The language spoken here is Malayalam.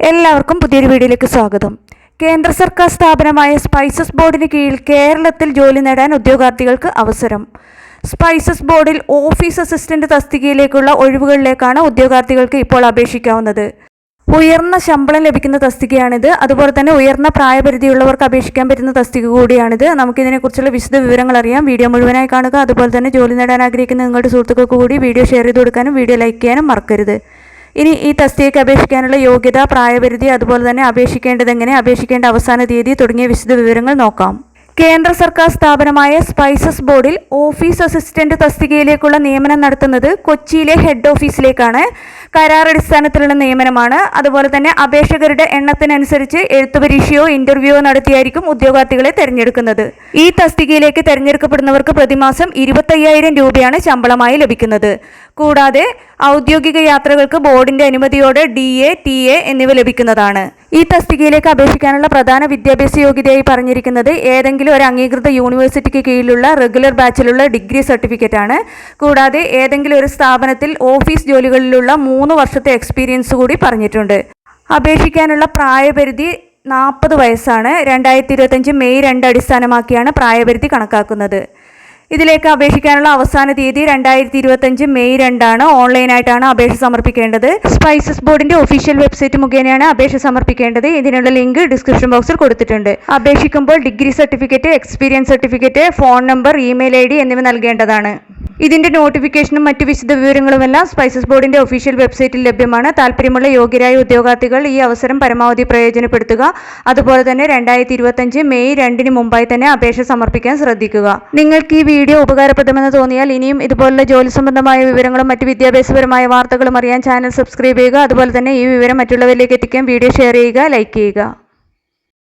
എല്ലാവർക്കും പുതിയൊരു വീഡിയോയിലേക്ക് സ്വാഗതം. കേന്ദ്ര സർക്കാർ സ്ഥാപനമായ സ്പൈസസ് ബോർഡിന് കീഴിൽ കേരളത്തിൽ ജോലി നേടാൻ ഉദ്യോഗാർത്ഥികൾക്ക് അവസരം. സ്പൈസസ് ബോർഡിൽ ഓഫീസ് അസിസ്റ്റന്റ് തസ്തികയിലേക്കുള്ള ഒഴിവുകളിലേക്കാണ് ഉദ്യോഗാർത്ഥികൾക്ക് ഇപ്പോൾ അപേക്ഷിക്കാവുന്നത്. ഉയർന്ന ശമ്പളം ലഭിക്കുന്ന തസ്തികയാണിത്. അതുപോലെ തന്നെ ഉയർന്ന പ്രായപരിധിയുള്ളവർക്ക് അപേക്ഷിക്കാൻ പറ്റുന്ന തസ്തിക കൂടിയാണിത്. നമുക്കിതിനെക്കുറിച്ചുള്ള വിശദ വിവരങ്ങൾ അറിയാം. വീഡിയോ മുഴുവനായി കാണുക. അതുപോലെ തന്നെ ജോലി നേടാൻ ആഗ്രഹിക്കുന്ന നിങ്ങളുടെ സുഹൃത്തുക്കൾക്ക് കൂടി വീഡിയോ ഷെയർ ചെയ്ത് കൊടുക്കാനും വീഡിയോ ലൈക്ക് ചെയ്യാനും മറക്കരുത്. ഇനി ഈ തസ്തികയ്ക്ക് അപേക്ഷിക്കാനുള്ള യോഗ്യത പ്രായപരിധി അതുപോലെ തന്നെ അപേക്ഷിക്കേണ്ടത് എങ്ങനെ അപേക്ഷിക്കേണ്ട അവസാന തീയതി തുടങ്ങിയ വിശദ വിവരങ്ങൾ നോക്കാം. കേന്ദ്ര സർക്കാർ സ്ഥാപനമായ സ്പൈസസ് ബോർഡിൽ ഓഫീസ് അസിസ്റ്റന്റ് തസ്തികയിലേക്കുള്ള നിയമനം നടത്തുന്നത് കൊച്ചിയിലെ ഹെഡ് ഓഫീസിലേക്കാണ്. കരാർ അടിസ്ഥാനത്തിലുള്ള നിയമനമാണ്. അതുപോലെ തന്നെ അപേക്ഷകരുടെ എണ്ണത്തിനനുസരിച്ച് എഴുത്തു പരീക്ഷയോ ഇന്റർവ്യൂയോ നടത്തിയായിരിക്കും ഉദ്യോഗാർത്ഥികളെ തെരഞ്ഞെടുക്കുന്നത്. ഈ തസ്തികയിലേക്ക് തെരഞ്ഞെടുക്കപ്പെടുന്നവർക്ക് പ്രതിമാസം ഇരുപത്തയ്യായിരം രൂപയാണ് ശമ്പളമായി ലഭിക്കുന്നത്. കൂടാതെ ഔദ്യോഗിക യാത്രകൾക്ക് ബോർഡിന്റെ അനുമതിയോടെ ഡി എ ടി എ എന്നിവ ലഭിക്കുന്നതാണ്. ഈ തസ്തികയിലേക്ക് അപേക്ഷിക്കാനുള്ള പ്രധാന വിദ്യാഭ്യാസ യോഗ്യതയായി പറഞ്ഞിരിക്കുന്നത് ഏതെങ്കിലും ഒരു അംഗീകൃത യൂണിവേഴ്സിറ്റിക്ക് കീഴിലുള്ള റെഗുലർ ബാച്ചിലുള്ള ഡിഗ്രി സർട്ടിഫിക്കറ്റ് ആണ് കൂടാതെ ഏതെങ്കിലും ഒരു സ്ഥാപനത്തിൽ ഓഫീസ് ജോലികളിലുള്ള മൂന്ന് വർഷത്തെ എക്സ്പീരിയൻസ് കൂടി പറഞ്ഞിട്ടുണ്ട്. അപേക്ഷിക്കാനുള്ള പ്രായപരിധി നാൽപ്പത് വയസ്സാണ്. രണ്ടായിരത്തി ഇരുപത്തഞ്ച് മെയ് രണ്ട് അടിസ്ഥാനമാക്കിയാണ് പ്രായപരിധി കണക്കാക്കുന്നത്. ഇതിലേക്ക് അപേക്ഷിക്കാനുള്ള അവസാന തീയതി രണ്ടായിരത്തി ഇരുപത്തഞ്ച് മെയ് രണ്ടാണ്. ഓൺലൈനായിട്ടാണ് അപേക്ഷ സമർപ്പിക്കേണ്ടത്. സ്പൈസസ് ബോർഡിന്റെ ഒഫീഷ്യൽ വെബ്സൈറ്റ് മുഖേനയാണ് അപേക്ഷ സമർപ്പിക്കേണ്ടത്. ഇതിനുള്ള ലിങ്ക് ഡിസ്ക്രിപ്ഷൻ ബോക്സിൽ കൊടുത്തിട്ടുണ്ട്. അപേക്ഷിക്കുമ്പോൾ degree certificate experience certificate phone number email I D എന്നിവ നൽകേണ്ടതാണ്. ഇതിന്റെ നോട്ടിഫിക്കേഷനും മറ്റു വിശദ വിവരങ്ങളുമെല്ലാം സ്പൈസസ് ബോർഡിന്റെ ഒഫീഷ്യൽ വെബ്സൈറ്റിൽ ലഭ്യമാണ്. താല്പര്യമുള്ള യോഗ്യരായ ഉദ്യോഗാർത്ഥികൾ ഈ അവസരം പരമാവധി പ്രയോജനപ്പെടുത്തുക. അതുപോലെ തന്നെ രണ്ടായിരത്തി ഇരുപത്തഞ്ച് മെയ് രണ്ടിന് മുമ്പായി തന്നെ അപേക്ഷ സമർപ്പിക്കാൻ ശ്രദ്ധിക്കുക. നിങ്ങൾക്ക് ഈ വീഡിയോ ഉപകാരപ്രദമെന്ന് തോന്നിയാൽ ഇനിയും ഇതുപോലുള്ള ജോലി സംബന്ധമായ വിവരങ്ങളും മറ്റ് വിദ്യാഭ്യാസപരമായ വാർത്തകളും അറിയാൻ ചാനൽ സബ്സ്ക്രൈബ് ചെയ്യുക. അതുപോലെ തന്നെ ഈ വിവരം മറ്റുള്ളവരിലേക്ക് എത്തിക്കാൻ വീഡിയോ ഷെയർ ചെയ്യുക ലൈക്ക് ചെയ്യുക.